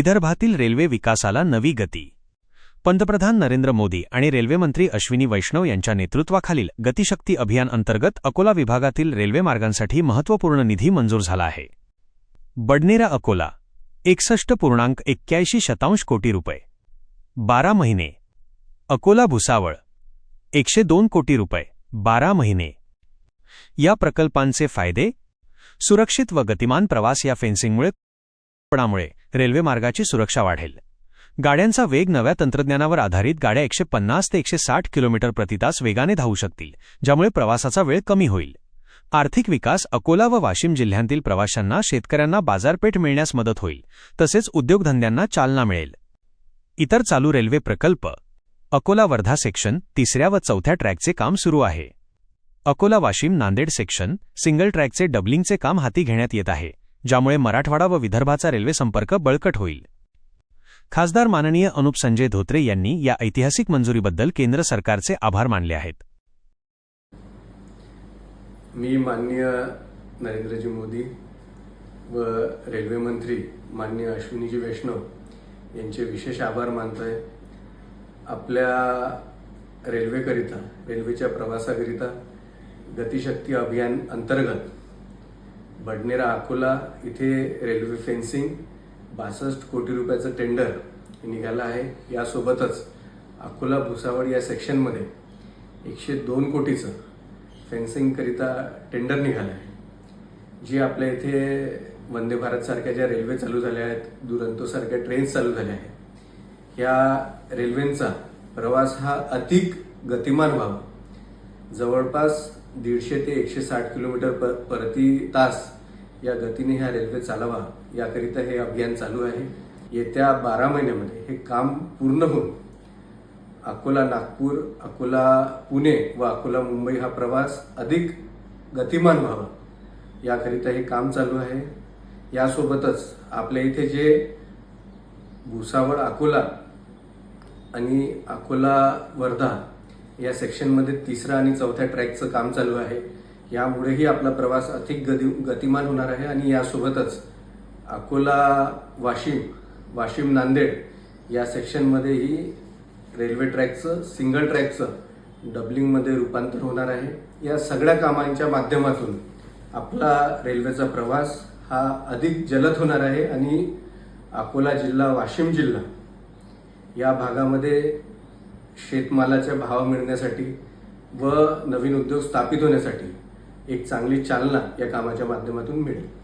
विदर्भातील रेल्वे विकासाला नवी गती. पंतप्रधान नरेंद्र मोदी आणि रेल्वेमंत्री अश्विनी वैष्णव यांच्या नेतृत्वाखालील गतिशक्ती अभियान अंतर्गत अकोला विभागातील रेल्वे मार्गांसाठी महत्त्वपूर्ण निधी मंजूर झाला आहे. बडनेरा अकोला एकसष्ट पूर्णांक एक्क्याऐंशी शतांश कोटी रुपये. बारा महिने. अकोला भुसावळ एकशे दोन कोटी रुपये. बारा महिने. या प्रकल्पांचे फायदे? सुरक्षित व गतिमान प्रवास या फेन्सिंगमुळे पणामुळे रेल्वे मार्गाची सुरक्षा वाढेल. गाड्यांचा वेग नव्या तंत्रज्ञानावर आधारित गाड्या एकशे पन्नास ते एकशे साठ किलोमीटर प्रतितास वेगाने धावू शकतील ज्यामुळे प्रवासाचा वेळ कमी होईल. आर्थिक विकास अकोला व वाशिम जिल्ह्यांतील प्रवाशांना शेतकऱ्यांना बाजारपेठ मिळण्यास मदत होईल तसेच उद्योगधंद्यांना चालना मिळेल. इतर चालू रेल्वे प्रकल्प. अकोला वर्धा सेक्शन तिसऱ्या व चौथ्या ट्रॅकचे काम सुरू आहे. अकोला वाशिम नांदेड सेक्शन सिंगल ट्रॅकचे डबलिंगचे काम हाती घेण्यात येत आहे. ज्यामुळे मराठवाडा व विदर्भाचा रेल्वे संपर्क बळकट होईल. खासदार माननीय अनुप संजय धोत्रे यांनी या ऐतिहासिक मंजुरीबद्दल केंद्र सरकारचे आभार मानले आहेत. मी माननीय नरेंद्रजी मोदी व रेल्वे मंत्री माननीय अश्विनीजी वैष्णव यांचे विशेष आभार मानतोय. आपल्या रेल्वेकरिता रेल्वेच्या प्रवासाकरिता गतिशक्ती अभियान अंतर्गत बडनेरा अकोला इथे रेल्वे फेन्सिंग बासष्ट कोटी रुपयाचं टेंडर निघालं आहे. यासोबतच अकोला भुसावळ या सेक्शनमध्ये एकशे दोन कोटीचं फेन्सिंगकरिता टेंडर निघालं आहे. जी आपल्या इथे वंदे भारतसारख्या ज्या रेल्वे चालू झाल्या आहेत दुरंतोसारख्या ट्रेन्स चालू झाल्या आहेत ह्या रेल्वेंचा प्रवास हा अधिक गतिमान व्हावा. जवळपास दीडशे ते एकशे साठ किलोमीटर पर प्रति तास या गतीने ह्या रेल्वे चालावा याकरिता हे अभियान चालू आहे. येत्या बारा महिन्यामध्ये हे काम पूर्ण होऊन अकोला नागपूर अकोला पुणे व अकोला मुंबई हा प्रवास अधिक गतिमान व्हावा. याकरिता हे काम चालू आहे. यासोबतच आपल्या इथे जे भुसावळ अकोला आणि अकोला वर्धा या सेक्शनमध्ये तिसरा आणि चौथ्या ट्रॅकचं काम चालू आहे. यामुळेही आपला प्रवास अधिक गती गतिमान होणार आहे आणि यासोबतच अकोला वाशिम वाशिम नांदेड या सेक्शनमध्येही रेल्वे ट्रॅकचं सिंगल ट्रॅकचं डबलिंगमध्ये रूपांतर होणार आहे. या सगळ्या कामांच्या माध्यमातून आपला रेल्वेचा प्रवास हा अधिक जलद होणार आहे आणि अकोला जिल्हा वाशिम जिल्हा या भागामध्ये शेतमालाचे भाव मिळण्यासाठी व नवीन उद्योग स्थापित होण्यासाठी एक चांगली चालना या कामाच्या माध्यमातून मिळेल.